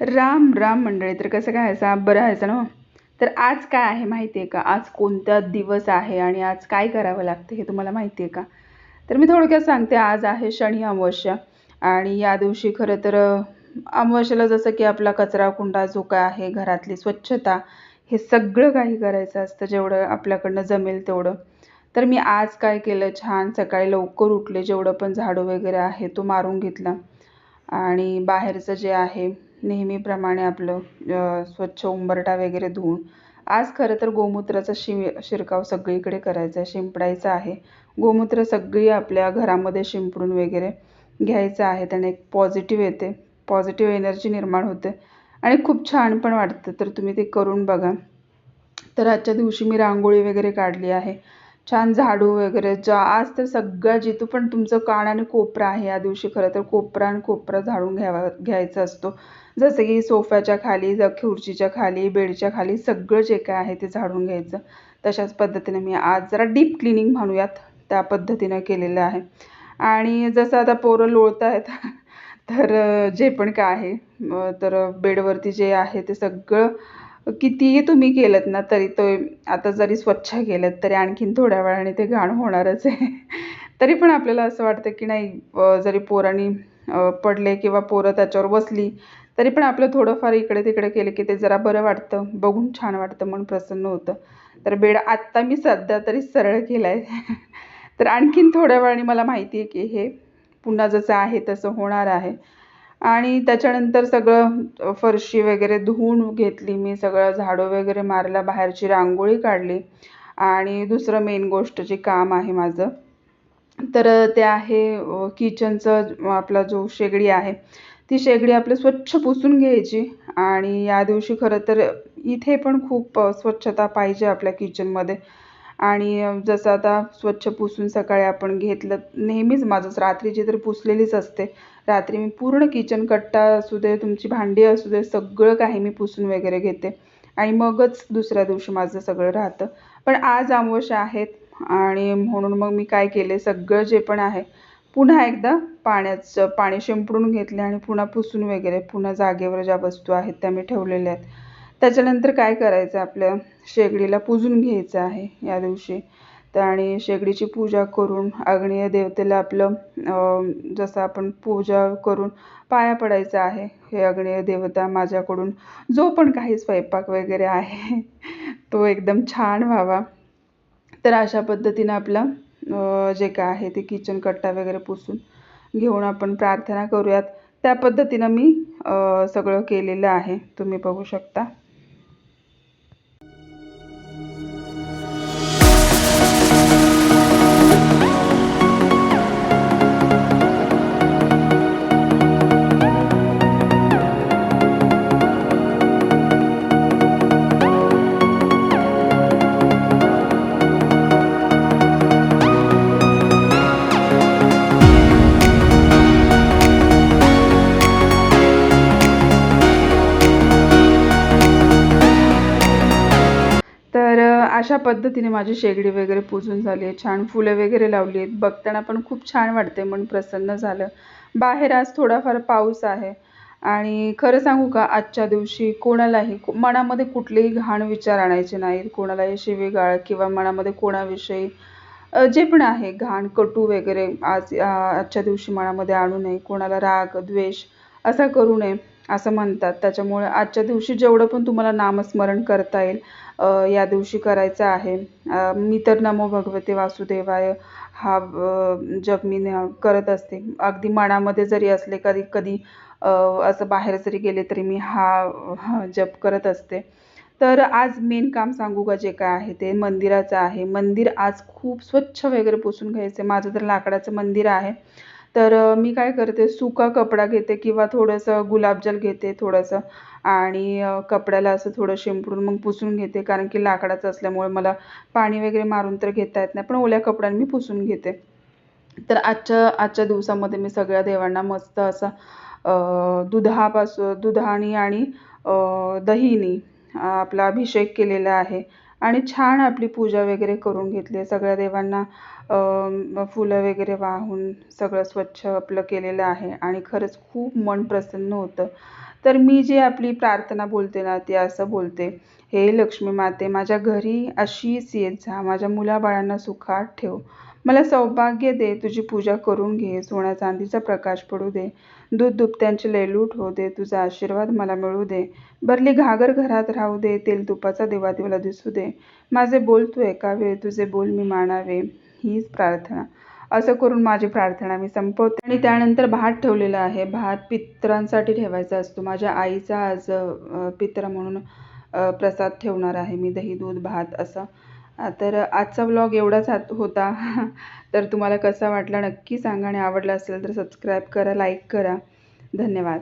राम राम मंडळी. तर कसं काय असा? बरं व्हायचं ना? तर आज काय आहे माहिती आहे का? आज कोणता दिवस आहे आणि आज काय करावं लागतं हे तुम्हाला माहिती आहे का? तर मी थोडक्यात सांगते आज आहे शनी अमावस्या. आणि या दिवशी खरं तर अमावस्याला जसं की आपला कचरा कुंडा जो काय आहे घरातली स्वच्छता हे सगळं काही करायचं असतं जेवढं आपल्याकडनं जमेल तेवढं. तर मी आज काय केलं? छान सकाळी लवकर उठले जेवढं पण झाडू वगैरे आहे तो मारून घेतला. आणि बाहेरचं जे आहे नेहमीप्रमाणे आपलं स्वच्छ उंबरठा वगैरे धुवून आज खरं तर गोमूत्राचा शि शिरकाव सगळीकडे करायचा आहे शिंपडायचा आहे. गोमूत्र सगळी आपल्या घरामध्ये शिंपडून वगैरे घ्यायचं आहे त्याने एक पॉझिटिव्ह येते. पॉझिटिव्ह एनर्जी निर्माण होते. आणि खूप छान पण वाटतं तर तुम्ही ते करून बघा. तर आजच्या दिवशी मी रांगोळी वगैरे काढली आहे. छान झाडू वगैरे जा आज तर सगळ्या जिथं पण तुमचं कान आणि कोपरा आहे या दिवशी खरं तर कोपरा आणि कोपरा झाडून घ्यावा घ्यायचा असतो. जसं की सोफ्याच्या खाली ज खुर्चीच्या खाली बेडच्या खाली सगळं जे काय आहे ते झाडून घ्यायचं. तशाच पद्धतीने मी आज जरा डीप क्लिनिंग म्हणूयात त्या पद्धतीनं केलेलं आहे. आणि जसं आता पोरं लोळत आहेत तर जे पण काय आहे तर बेडवरती जे आहे ते सगळं कितीही तुम्ही केलं ना तरी तो आता जरी स्वच्छ केलं तरी आणखीन थोड्या वेळाने ते घाण होणारच आहे. तरी पण आपल्याला असं वाटतं की नाही जरी पोरांनी पडले किंवा पोरं त्याच्यावर बसली तरी पण आपलं थोडंफार इकडे तिकडे केलं की ते जरा बरं वाटतं बघून छान वाटतं मन प्रसन्न होतं. तर बेड आत्ता मी सध्या तरी सरळ केला आहे तर आणखीन थोड्या वेळाने मला माहिती आहे की हे पुन्हा जसं आहे तसं होणार आहे. आणि त्याच्यानंतर सगळं फरशी वगैरे धुवून घेतली मी सगळं झाडू वगैरे मारला बाहेरची रांगोळी काढली. आणि दुसरं मेन गोष्ट जे काम आहे माझं तर ते आहे किचनचं आपला जो शेगडी आहे ती शेगडी आपलं स्वच्छ पुसून घ्यायची. आणि या दिवशी खरं तर इथे पण खूप स्वच्छता पाहिजे आपल्या किचनमध्ये. आणि जसं आता स्वच्छ पुसून सकाळी आपण घेतलं नेहमीच माझंच रात्रीची तर पुसलेलीच असते. रात्री मी पूर्ण किचन कट्टा असू दे तुमची भांडी असू दे सगळं काही मी पुसून वगैरे घेते. आणि मगच दुसऱ्या दिवशी माझं सगळं राहतं. पण आज अमावस्या आहेत आणि म्हणून मग मी काय केले सगळं जे पण आहे पुन्हा एकदा पाण्याचं पाणी शिंपडून घेतले आणि पुन्हा पुसून वगैरे पुन्हा जागेवर ज्या वस्तू आहेत त्या मी ठेवलेल्या आहेत. त्याच्यानंतर काय करायचं? आपल्या शेगडीला पुजून घ्यायचं आहे या दिवशी. तर आणि शेगडीची पूजा करून आग्नेय देवतेला आपलं जसं आपण पूजा करून पाया पडायचं आहे हे आग्नेय देवता माझ्याकडून जो पण काही स्वयंपाक वगैरे आहे तो एकदम छान व्हावा. तर अशा पद्धतीनं आपलं जे काय आहे ते किचन कट्टा वगैरे पुसून घेऊन आपण प्रार्थना करूयात. त्या पद्धतीनं मी सगळं केलेलं आहे. तुम्ही बघू शकता. अशा पद्धतीने माझी शेगडी वगैरे पूजून झाली आहे. छान फुलं वगैरे लावली आहेत. बघताना पण खूप छान वाटते मन प्रसन्न झालं. बाहेर आज थोडाफार पाऊस आहे. आणि खरं सांगू का आजच्या दिवशी कोणालाही मनामध्ये कुठलेही घाण विचार आणायचे नाहीत. कोणालाही शिवीगाळ किंवा मनामध्ये कोणाविषयी जे पण आहे घाण कटू वगैरे आज आजच्या दिवशी मनामध्ये आणू नये. कोणाला राग द्वेष असा करू नये. असं म्हणतात. त्याच्यामुळे आजच्या दिवशी जेवढं पण तुम्हाला नामस्मरण करता येईल या दिवशी करायचं आहे. मी तर नमो भगवते वासुदेवाय हा जप मी करत असते. अगदी मनामध्ये जरी असले कधी कधी असं बाहेर जरी गेले तरी मी हा जप करत असते. तर आज मेन काम सांगू का जे काय आहे ते मंदिराचं आहे. मंदिर आज खूप स्वच्छ वगैरे पुसून घ्यायचं माझं तर लाकडाचं मंदिर आहे. तर मी काय करते सुका कपडा घेते किंवा थोडंसं गुलाबजल घेते थोडंसं आणि कपड्याला असं थोडं शिंपडून मग पुसून घेते कारण की लाकडाचं असल्यामुळे मला पाणी वगैरे मारून तर घेता येत नाही पण ओल्या कपड्याने मी पुसून घेते. तर आजच्या आजच्या दिवसामध्ये मी सगळ्या देवांना मस्त असा दुधापासून दुधाने आणि दहीने आपला अभिषेक केलेला आहे. आणि छान आपली पूजा वगैरे करून घेतली सगळ्या देवांना फुलं वगैरे वाहून सगळं स्वच्छ आपलं केलेलं आहे आणि खरंच खूप मन प्रसन्न होतं. तर मी जी आपली प्रार्थना बोलते ना ती असं बोलते हे लक्ष्मी माते माझ्या घरी अशीच येत जा माझ्या मुलाबाळांना सुखात ठेव. मला सौभाग्य दे तुझी पूजा करून घे सोन्या चांदीचा प्रकाश पडू दे दूध दुभत्यांची लयलूट होऊ दे तुझा आशीर्वाद मला मिळू दे. भरली घागर घरात राहू दे तेल तुपाचा दिवा दिवाला दिसू दे. माझे बोल तू ऐकावे तुझे बोल मी मानावे हीच प्रार्थना. असं करून माझी प्रार्थना मी संपवते. आणि त्यानंतर भात ठेवलेला आहे. भात पितरांसाठी ठेवायचा असतो. माझ्या आईचा आज पित्र म्हणून प्रसाद ठेवणार आहे. मी दही दूध भात असं तर आजचा व्लॉग एवढाच हात- होता. तर तुम्हाला कसा वाटला नक्की सांगा आणि आवडला असेल तर सबस्क्राईब करा लाईक करा. धन्यवाद.